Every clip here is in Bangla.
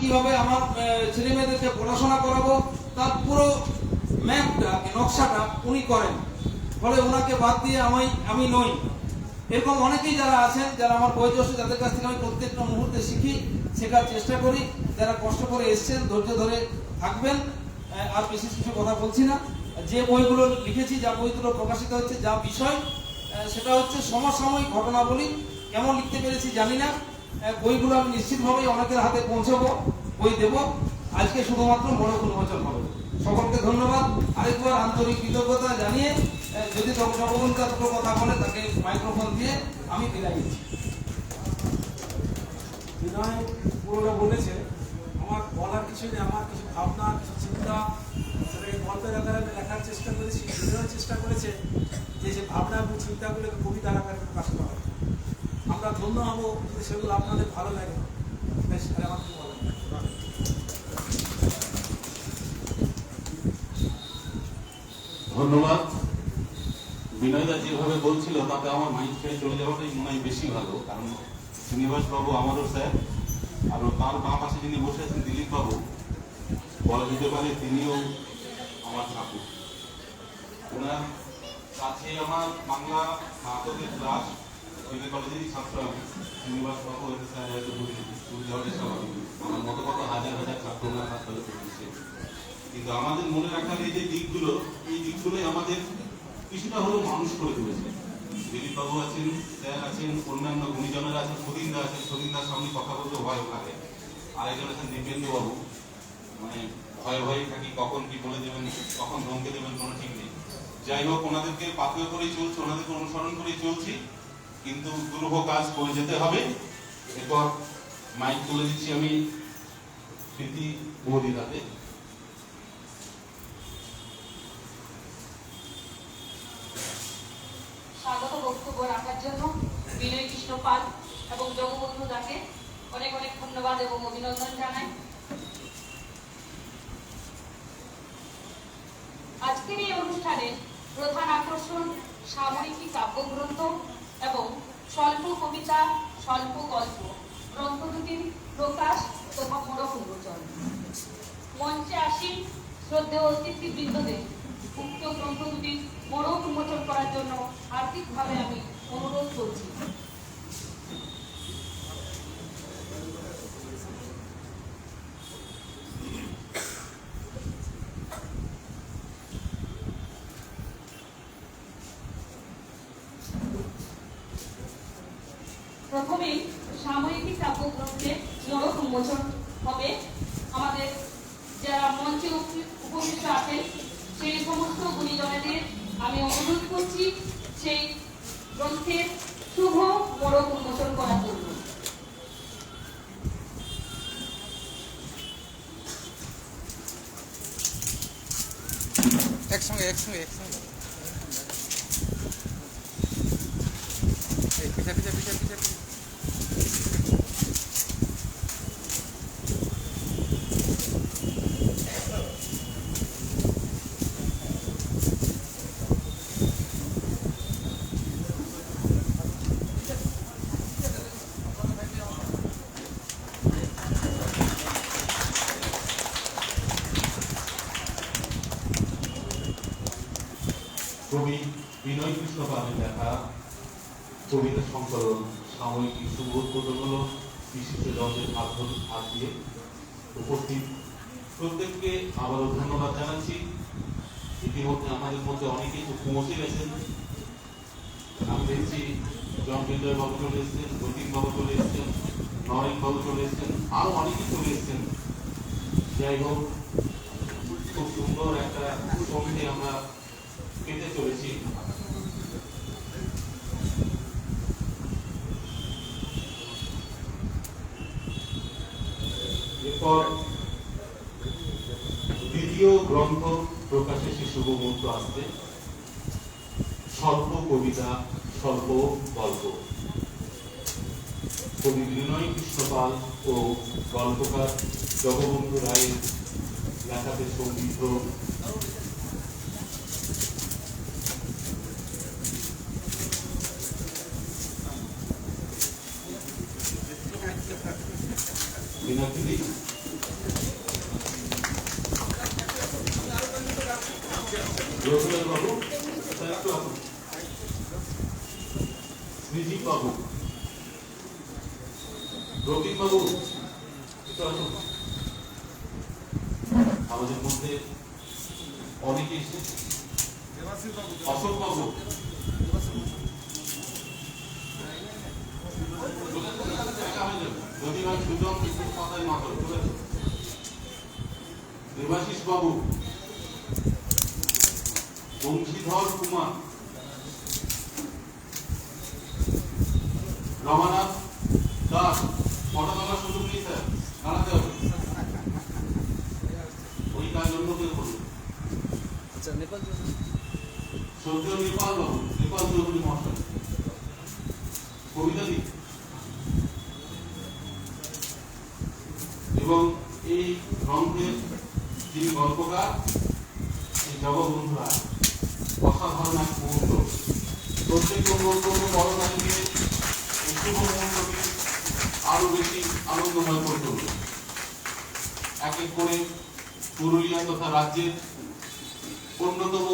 কীভাবে আমার ছেলে মেয়েদেরকে পড়াশোনা করাবো, তার পুরো ম্যাপটা নকশাটা উনি করেন। ফলে ওনাকে বাদ দিয়ে আমি আমি নই। এরকম অনেকেই যারা আছেন, যারা আমার বয়োজ্যেষ্ঠ যাদের কাছ থেকে আমি প্রত্যেকটা মুহূর্তে শিখি, শেখার চেষ্টা করি, যারা কষ্ট করে এসছেন, ধৈর্য ধরে থাকবেন আর বিশেষ কিছু কথা বলছি না। যে বইগুলো লিখেছি, যা বইগুলো প্রকাশিত হচ্ছে, যা বিষয় সেটা হচ্ছে সমসাময়িক ঘটনাবলী। কেমন লিখতে পেরেছি জানি না বইগুলো আমি নিশ্চিতভাবেই অনেকের হাতে পৌঁছাবো, বই দেব। আজকে শুধুমাত্র বড় উন্মোচন হবে। সকলকে ধন্যবাদ। আরেকবার আন্তরিক কৃতজ্ঞতা জানিয়ে যদি জগবন্ধা দুটো কথা বলে, তাকে মাইক্রোফোন দিয়ে আমি বিদায় নিচ্ছি বিনয় পুরোটা বলেছে আমার বলার কিছু নেই আমার কিছু ভাবনা কিছু চিন্তা সেটাকে গল্পের আকারে আমি লেখার চেষ্টা করেছি বিনয় চেষ্টা করেছে যে যে ভাবনা এবং চিন্তাগুলোকে কবিতার আকারে প্রকাশ করা আমরা ধন্য হব যদি সেগুলো আপনাদের ভালো লাগে বেশ আর আমার কি বলার নেই। ধন্যবাদ বিনয়দা যেভাবে বলছিল, তাতে আমার মাইন্ড খেয়ে চলে যাওয়াটাই মনে হয় বেশি ভালো। কারণ শ্রীনিবাস বাবু আমারও স্যার আর তার বাঁ পাশে যিনি বসে আছেন দিলীপ বাবু বলা যেতে পারে তিনিও আমার ঠাকুর। ওনার কাছে আমার বাংলা নাটকের ক্লাস ওই কলেজেরই ছাত্র আমি। শ্রীনিবাস বাবু এর স্যার হয়তো দূর যাওয়াটাই স্বাভাবিক। আমার মতো কত হাজার হাজার ছাত্র ওনার হাত ধরে পড়েছে। কিন্তু আমাদের মনে রাখার এই যে দিকগুলো, এই দিকগুলোই আমাদের কিছুটা হলেও মানুষ করে তুলেছে। দিলীপ বাবু আছেন, স্যার আছেন অন্যান্য গুণীজনেরা আছেন, সতীন্দা আছেন, সতীন্দার সামনে কথা বলতে ভয় লাগে আরেকজন আছেন দিব্যেন্দু বাবু। মানে ভয়ে ভয়ে থাকি, কখন কি বলে দেবেন, কখন ধমকে দেবেন, কোনো ঠিক নেই। যাই হোক, ওনাদেরকে পাথর করেই চলছে, ওনাদেরকে অনুসরণ করেই চলছি, কিন্তু দুরূহ কাজ করে যেতে হবে। এরপর মাইক তুলে দিচ্ছি আমি, স্মৃতি মোদির হাতে স্বাগত বক্তব্য রাখার জন্য বিনয় কৃষ্ণ পাল এবং জগবন্ধু দাকে অনেক অনেক ধন্যবাদ এবং অভিনন্দন জানাই। আজকের এই অনুষ্ঠানে প্রধান আকর্ষণ সাময়িকী কাব্যগ্রন্থ এবং স্বল্প কবিতা, স্বল্প গল্প গ্রন্থ দুটির প্রকাশ তথা মোড়ক উন্মোচন মঞ্চে আসি শ্রদ্ধেয় অতিথিবৃন্দদের। উক্ত গ্রন্থ দুটি মোড়ক উন্মোচন করার জন্য আর্থিকভাবে আমি অনুরোধ করছি। X 성격 X 성격 X 성격 কবিতা সংকলন, সাময়িকী শুভ উদ্বোধন হলো বিশিষ্ট জজের হাত হাত দিয়ে উপস্থিত। প্রত্যেককে আবারও ধন্যবাদ জানাচ্ছি। ইতিমধ্যে আমাদের মধ্যে অনেকেই তো পৌঁছে গেছেন আমি দেখছি জন বাবু চলে এসেছেন যতীন বাবু চলে এসেছেন, নরেন বাবু চলে এসেছেন আরও অনেকেই চলে এসেছেন। যাই হোক, খুব সুন্দর একটা সঙ্গে আমরা পেতে চলেছি। এরপর দ্বিতীয় গ্রন্থ প্রকাশে সে শুভ মুহূর্ত আসবে। স্বল্প কবিতা, স্বল্প গল্প। কবি বিনয় কৃষ্ণপাল ও গল্পকার জগবন্ধু রায়ের লেখাতে সংগীত মিনাক্ষী রঘুনাথ বাবু স্যার একটু আসুন সৃজিত বাবু রবীন বাবু, একটু আসুন। আমাদের মধ্যে অনেকে অশোক বাবু। দেবাশিস বাবু। বংশীধর কুমার। রমানাথ দাস। ফটো তোলার সুযোগ নেই স্যার? দাঁড়াতে হবে। ওই কাজ অন্য কেউ করুন সদ্য নেপাল বাবু নেপাল চৌধুরী মহাশয় কবিতা এবং এই গ্রন্থের যিনি গল্পকার এই জগবন্ধুরা অসাধারণ এক মুহূর্ত। প্রত্যেক মুহূর্তকে বড় কাজকে শুভ মুহূর্তকে আরও বেশি আনন্দময় করে তুলবে এক এক করে পুরুলিয়া তথা রাজ্যের অন্যতম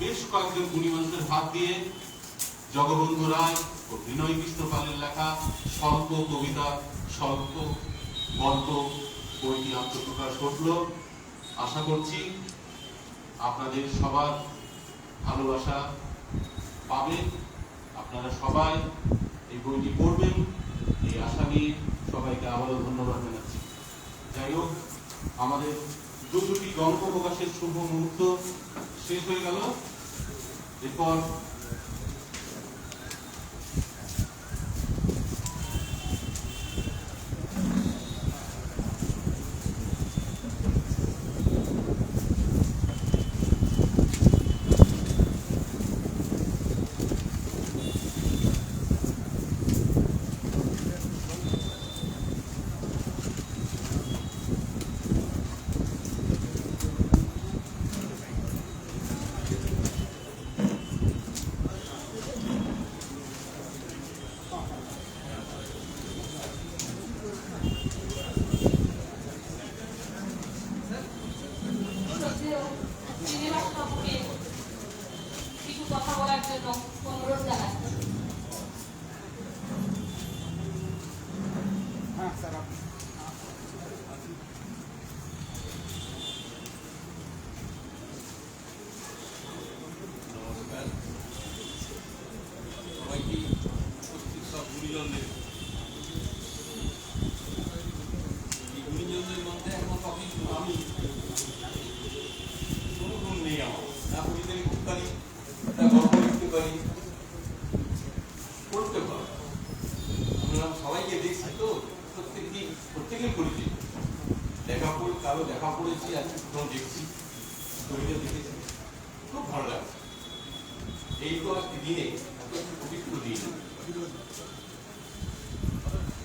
বেশ কয়েকজন গুণী মানুষের হাত দিয়ে জগবন্ধু রায় ও বিনয় কৃষ্ণ পালের লেখা স্বল্প কবিতা, স্বল্প গল্প বইটি আত্মপ্রকাশ ঘটল। আশা করছি আপনাদের সবার ভালোবাসা পাবেন। আপনারা সবাই এই বইটি পড়বেন। নিয়ে সবাইকে আবারও ধন্যবাদ জানাচ্ছি। যাই হোক, আমাদের দু দুটি গল্প প্রকাশের শুভ মুহূর্ত শেষ হয়ে গেল। এরপর শ্রদ্ধেয় শ্রীনিবাস বাবুকে কিছু কথা বলার জন্য অনুরোধ জানাচ্ছি নমস্কার সবাইকে উপস্থিত সব গুণীজনদের এই গুণীজনদের মধ্যে এখন সবই আমি কোনো গুণ নেই আমার না কবিতা লিখতে পারি না গল্প লিখতে পারি পড়তে পারি আমরা সবাইকে দেখছি তো প্রত্যেকেই প্রত্যেকেই পরিচিত দেখা পড়ে কারও দেখা পড়েছি আজকে প্রথম দেখছি কবিতা দেখেছি খুব ভালো লাগছে এই তো একটি দিনে এত একটি পবিত্র দিন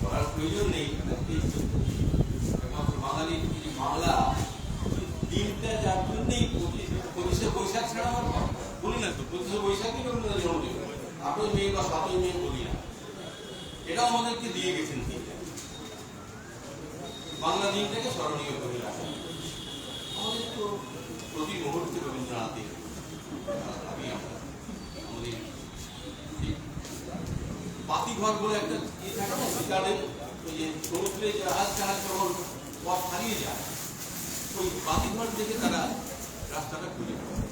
করার প্রয়োজন নেই একমাত্র বাংলা দিনটা যার জন্যই পঁচিশে- বৈশাখ ছাড়া আমার বলি না তো, পঁচিশে বৈশাখই জন্মদিন আটই মে বা সাতই মে বলি না। এটাও আমাদেরকে দিয়ে গেছেন দিনটা বাংলা দিনটাকে স্মরণীয় করে আমাদের তো প্রতি মুহূর্তে রবীন্দ্রনাথের আমি আমরা আমাদের পাতিঘর বলে একটা ইয়ে থাকে না গার্ডেন যে সমুদ্রে জাহাজ জাহাজ যখন পথ হারিয়ে যায়, ওই পাতিঘর দেখে তারা রাস্তাটা খুঁজে পায়।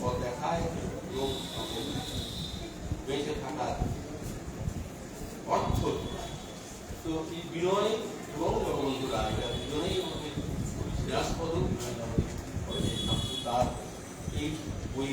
পথ দেখায় রোগ বেঁচে থাকার অর্থ তো এই বিনয় এবং জগবন্ধু রায় দুজনেই আমাদের বিরাজ পদক তার এই বই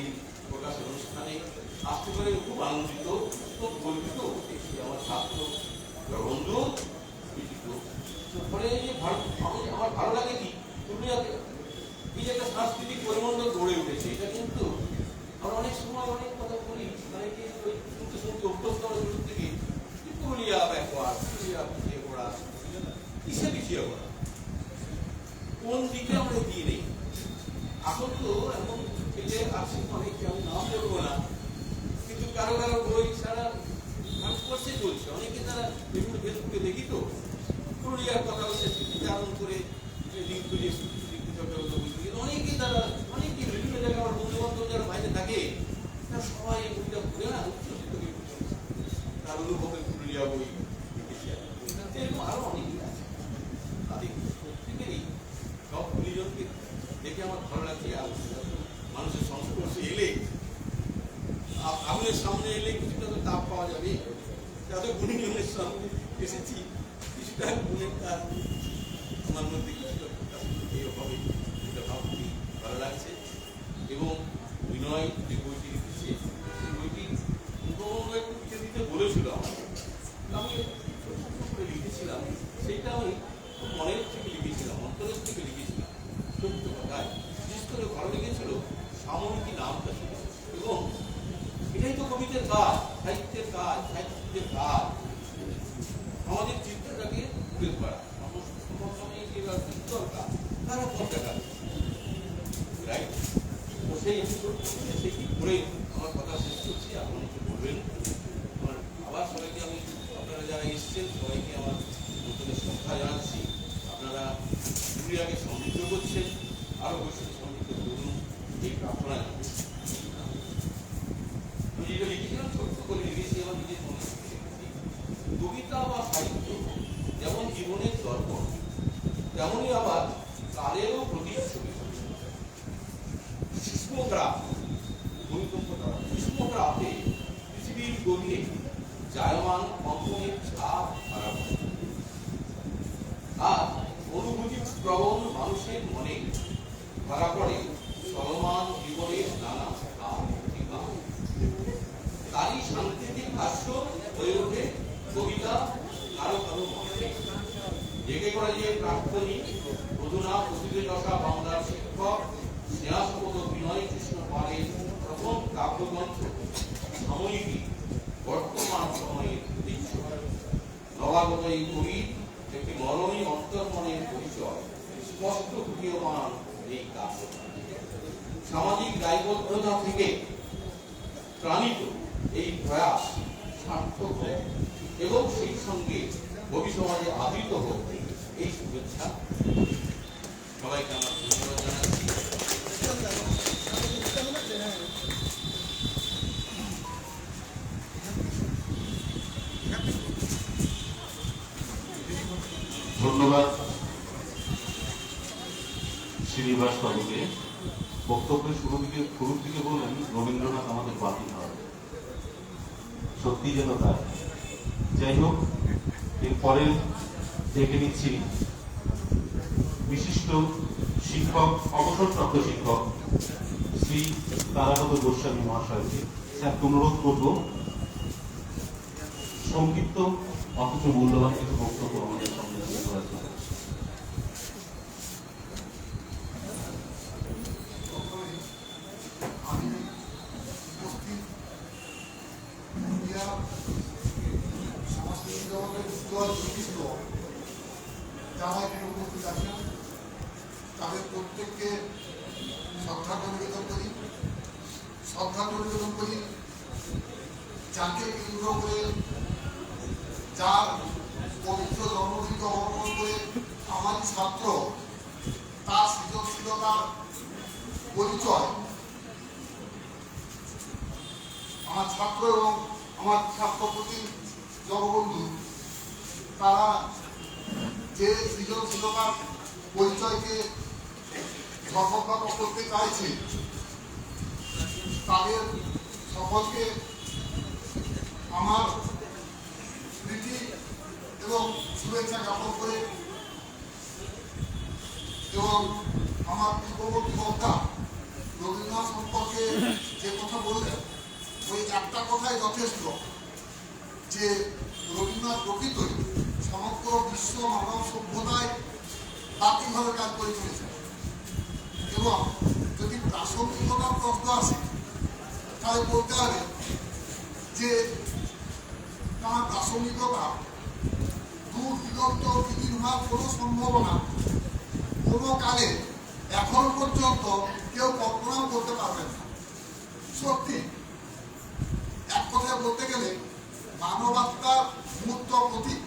আপনারা যারা এসছেন সবাইকে আমার নতুন সংখ্যা জানাচ্ছি। আপনারা দুনিয়াকে সমৃদ্ধ করছেন আরও believe. He's a good guy. Well, I can't. অনুরোধ করব সংক্ষিপ্ত অথচ মূল্যবান কিছু বক্তব্য আমাদের সামনে বিশ্বতার পরিচয়। আমার ছাত্র এবং আমার ছাত্রপতি জনবন্ধু, তারা যে সৃজনশীলতার পরিচয়কে সফলতা করতে চাইছে, তাদের সকলকে আমার প্রীতি এবং শুভেচ্ছা জ্ঞাপন করে এবং আমার পূর্ববর্তী বক্তা রবীন্দ্রনাথ সম্পর্কে যে কথা বললেন, ওই একটা কথাই যথেষ্ট, যে রবীন্দ্রনাথ প্রকৃতই সমগ্র বিশ্ব মানব সভ্যতায় বাতিভাবে কাজ করে চলেছেন। এবং যদি প্রাসঙ্গিকতার প্রশ্ন আসে, তাহলে বলতে হবে যে তার প্রাসঙ্গিকতা দূর দিগন্ত বিলীন হওয়ার কোনো সম্ভাবনা কোনো কালে এখন পর্যন্ত কেউ কল্পনাও করতে পারবেন না। সত্যি। এক কথায় বলতে গেলে মানবাত্মার মূর্ত প্রতীক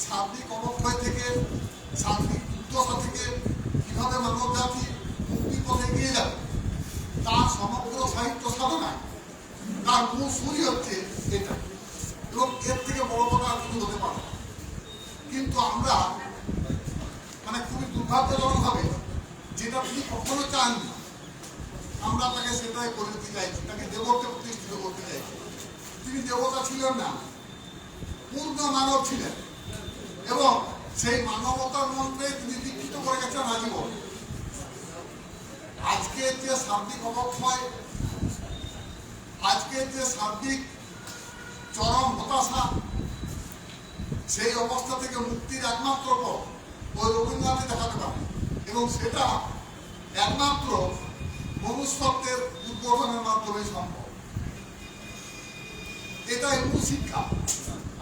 শাব্দিক অবক্ষয় থেকে শাব্দিক দুর্দশা থেকে কীভাবে মানব জাতি মুক্তি পথে এগিয়ে যাবে? তার সমগ্র সাহিত্য সাধনায় তার মূল সুরই হচ্ছে এটা। এবং এর থেকে বড় কথা আর কিছু হতে পারে। কিন্তু আমরা মানে খুবই দুর্ভাগ্যজনক হবে যেটা তিনি কখনো চাননি, আমরা তাকে সেটাই করে দিতে চাইছি, তাকে দেবত্বে প্রতিষ্ঠিত করতে চাইছি। তিনি দেবতা ছিলেন না, পূর্ণ মানব ছিলেন। এবং সেই মানবতার মন্ত্রে তিনি দীক্ষিত করে গেছেন আজীবন আজকে যে শাব্দিক অবক্ষয়, আজকে যে শাব্দিক চরম হতাশা, সেই অবস্থা থেকে মুক্তির একমাত্র পথ ওই রবীন্দ্রনাথে দেখাতে পারে এবং সেটা একমাত্র মনুষ্যত্বের উদ্বোধনের মাধ্যমে সম্ভব। এটাই মূল শিক্ষা।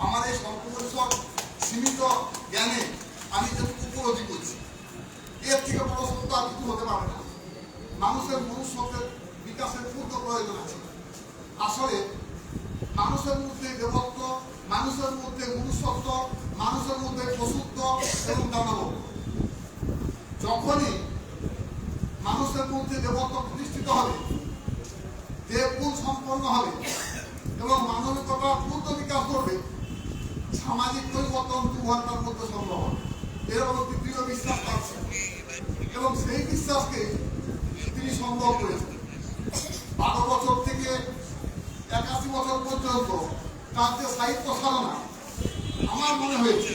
আমার এই স্বল্পপরিসর সীমিত জ্ঞানে আমি যেটুকু উপলব্ধি করছি, এর থেকে বড় সত্য আর কিছু হতে পারে না। মানুষের মনুষ্যত্বের বিকাশের পূর্ণ প্রয়োজন আছে। আসলে মানুষের মধ্যে দেবত্ব, মানুষের মধ্যে মনুষ্যত্ব, মানুষের মধ্যে পশুত্ব এবং দানবত্ব যখনই মানুষের মধ্যে দেবত্ব প্রতিষ্ঠিত হবে দেবগুণ সম্পন্ন হবে এবং মানবিকতা পূর্ণ বিকাশ করবে সামাজিক পরিবর্তন দু ঘণ্টার মধ্যে সম্ভব হবে। এরকম দৃঢ় বিশ্বাস আছে। এবং সেই বিশ্বাসকে তিনি সম্ভব করেছেন। বারো বছর থেকে একাশি বছর পর্যন্ত তার যে সাহিত্য সাধনা, আমার মনে হয়েছে,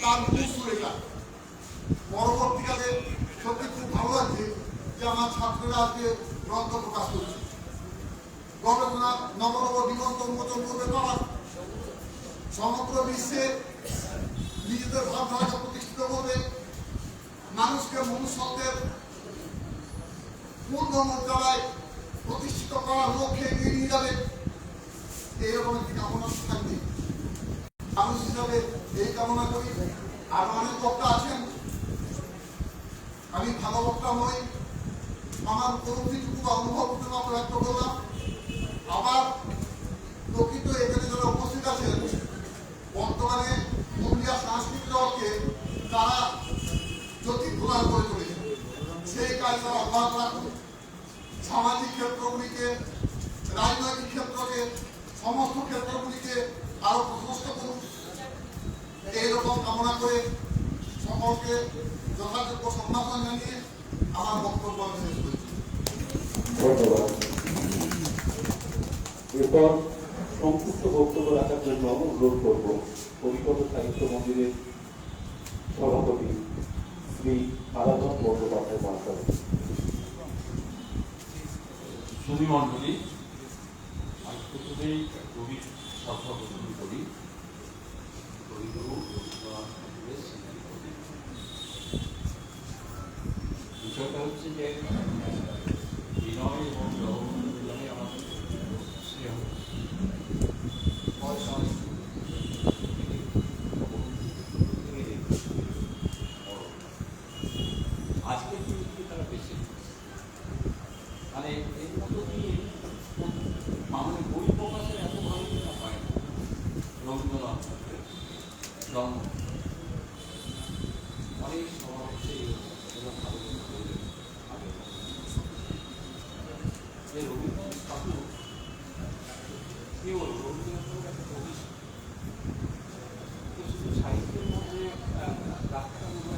তার মূল এটা পরবর্তীকালে সত্যি খুব ভালো লাগছে যে আমার ছাত্ররা আজকে গ্রন্থ প্রকাশ করছে। গবেষণা নব নব দিগন্ত উন্মোচন করবে তারা সমগ্র বিশ্বে নিজেদের ভাবধারাকে প্রতিষ্ঠিত করবে। মানুষকে মনুষ্যত্বের পূর্ণ মর্যাদায় প্রতিষ্ঠিত করার লক্ষ্যে এগিয়ে নিয়ে যাবে। এইরকম একটি কামনা থাকবে। মানুষ হিসাবে এই কামনা করি। আর অনেক বক্তা আছেন। আমি বক্তা নই আমার উপলব্ধিটুকু বা অনুভবটুকু মাত্র ব্যক্ত করলাম। আবার প্রকৃত এখানে যারা উপস্থিত আছেন, বর্তমানে পুরুলিয়া সাংস্কৃতিক জগৎকে তারা জ্যোতি প্রদান করে চলেছে সেই কাজ তারা অব্যাহত রাখুন। সামাজিক ক্ষেত্রগুলিকে, রাজনৈতিক ক্ষেত্রকে, সমস্ত ক্ষেত্রগুলিকে আরও প্রশস্ত করুন। এইরকম কামনা করে সকলকে যথাযোগ্য সম্ভাবনা জানিয়ে আমার বক্তব্য আমি শেষ করছি ধন্যবাদ। এরপর সংক্ষিপ্ত বক্তব্য রাখার জন্য অনুরোধ করব কবিকত সাহিত্য মন্দিরের সভাপতি শ্রী আরাধন বন্দ্যোপাধ্যায় মহাশয়। সুধী মণ্ডলী আমি প্রথমেই শ্রদ্ধা প্রদান করি কবিগুরু বিষয়টা হচ্ছে যে বিনয় bacana.